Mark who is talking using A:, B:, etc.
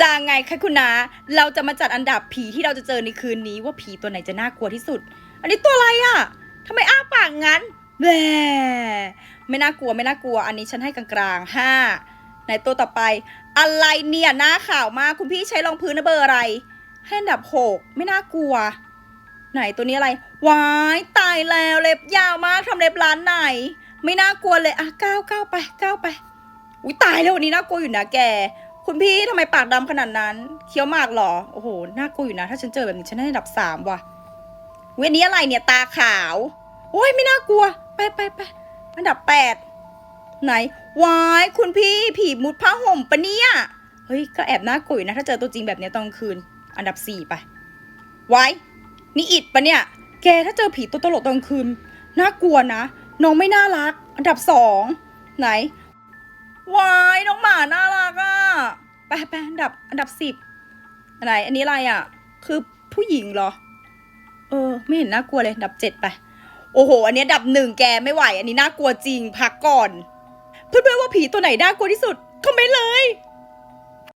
A: จางไงคะคุณนาเราจะมาจัดอันดับผีที่เราจะเจอในคืนนี้ว่าผีตัวไหนจะน่ากลัวที่สุด อันนี้ตัวอะไรอะทำไมอ้าปากงั้นแหมไม่น่ากลัวไม่น่ากลัว อันนี้ฉันให้กลางๆห้าไหนตัวต่อไป อะไรเนี่ยหน้าข่าวมากคุณพี่ใช้รองพื้นนะเบอร์อะไร ให้อันดับหกไม่น่ากลัว ไหนตัวนี้อะไรวายตายแล้วเล็บยาวมากทำเล็บร้านไหน ไม่น่ากลัวเลยอะก้าวก้าวไปก้าวไปอุ้ยตายแล้ววันนี้น่ากลัวอยู่นะแก คุณพี่ทำไมปากดำขนาดนั้น เคี้ยวหมากเหรอ โอ้โห น่ากลัวอยู่นะ ถ้าฉันเจอแบบนี้ฉันให้อันดับสามว่ะ เวยอันนี้อะไรเนี่ย ตาขาว โอ้ยไม่น่ากลัว ไปไปไปอันดับแปดไหน วาย คุณพี่ผีมุดผ้าห่มปะเนี่ย เฮ้ย ก็แอบน่ากลัวอยู่นะ ถ้าเจอตัวจริงแบบนี้ตอนคืน อันดับสี่ไปไว้นี่อิดปะเนี่ย แกถ้าเจอผีตัวตลกตอนคืน น่ากลัวนะ น้องไม่น่ารัก อันดับสองไหน วาย น้องหมาน่าร ไปอันดับอันดับสิบอะไร อันนี้อะไรอะ คือผู้หญิงเหรอ เออ ไม่เห็นน่ากลัวเลยอันดับเจ็ดไป โอ้โห อันนี้อันดับหนึ่งแกไม่ไหว อันนี้น่ากลัวจริงพักก่อน เพื่อนๆว่าผีตัวไหนน่ากลัวที่สุดคอมเมนต์เลย